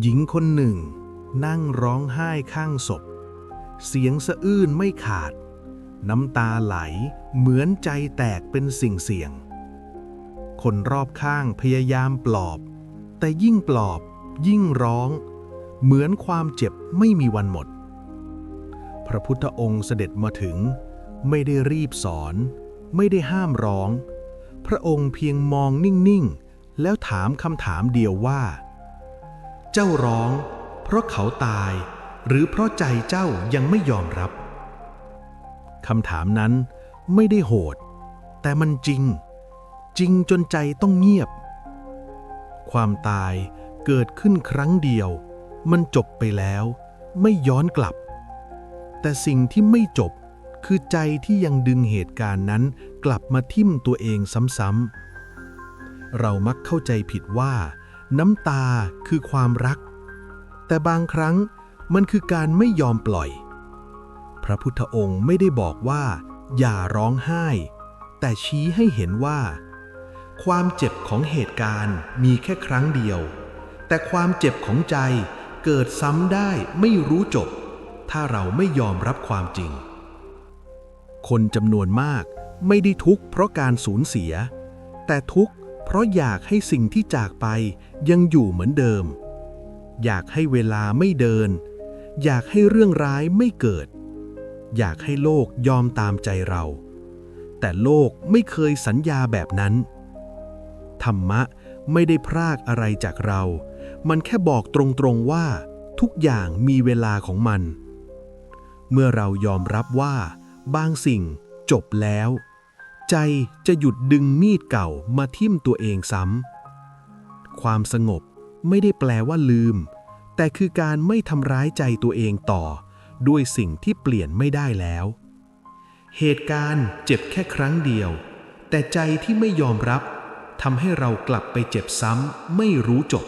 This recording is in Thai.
หญิงคนหนึ่ง นั่งร้องไห้ข้างศพ เสียงสะอื้นไม่ขาด น้ำตาไหลเหมือนใจแตกเป็นสิ่งเสียง คนรอบข้างพยายามปลอบ แต่ยิ่งปลอบยิ่งร้อง เหมือนความเจ็บไม่มีวันหมด พระพุทธองค์เสด็จมาถึง ไม่ได้รีบสอน ไม่ได้ห้ามร้อง พระองค์เพียงมองนิ่ง ๆ แล้วถามคำถามเดียวว่า เจ้าร้อง เพราะเขาตาย หรือเพราะใจเจ้ายังไม่ยอมรับคำถามนั้นไม่ได้โหด แต่มันจริง จริงจนใจต้องเงียบ ความตายเกิดขึ้นครั้งเดียว มันจบไปแล้ว ไม่ย้อนกลับ แต่สิ่งที่ไม่จบคือใจที่ยังดึงเหตุการณ์นั้นกลับมาทิ่มตัวเองซ้ำๆเรามักเข้าใจผิดว่า น้ำตาคือความรัก แต่บางครั้งมันคือการไม่ยอมปล่อย พระพุทธองค์ไม่ได้บอกว่า อย่าร้องไห้ แต่ชี้ให้เห็นว่า ความเจ็บของเหตุการณ์มีแค่ครั้งเดียว แต่ความเจ็บของใจเกิดซ้ำได้ไม่รู้จบ ถ้าเราไม่ยอมรับความจริง คนจำนวนมากไม่ได้ทุกข์เพราะการสูญเสีย แต่ทุกข์ เพราะอยากให้สิ่งที่จากไปยังอยู่เหมือนเดิม อยากให้เวลาไม่เดิน อยากให้เรื่องร้ายไม่เกิด อยากให้โลกยอมตามใจเรา แต่โลกไม่เคยสัญญาแบบนั้น ธรรมะไม่ได้พรากอะไรจากเรา มันแค่บอกตรงๆว่า ทุกอย่างมีเวลาของมัน เมื่อเรายอมรับว่า บางสิ่งจบแล้ว ใจจะหยุดดึงมีดเก่ามาทิ่มตัวเองซ้ำ ความสงบไม่ได้แปลว่าลืม แต่คือการไม่ทำร้ายใจตัวเองต่อ ด้วยสิ่งที่เปลี่ยนไม่ได้แล้ว เหตุการณ์เจ็บแค่ครั้งเดียว แต่ใจที่ไม่ยอมรับทำให้เรากลับไปเจ็บซ้ำไม่รู้จบ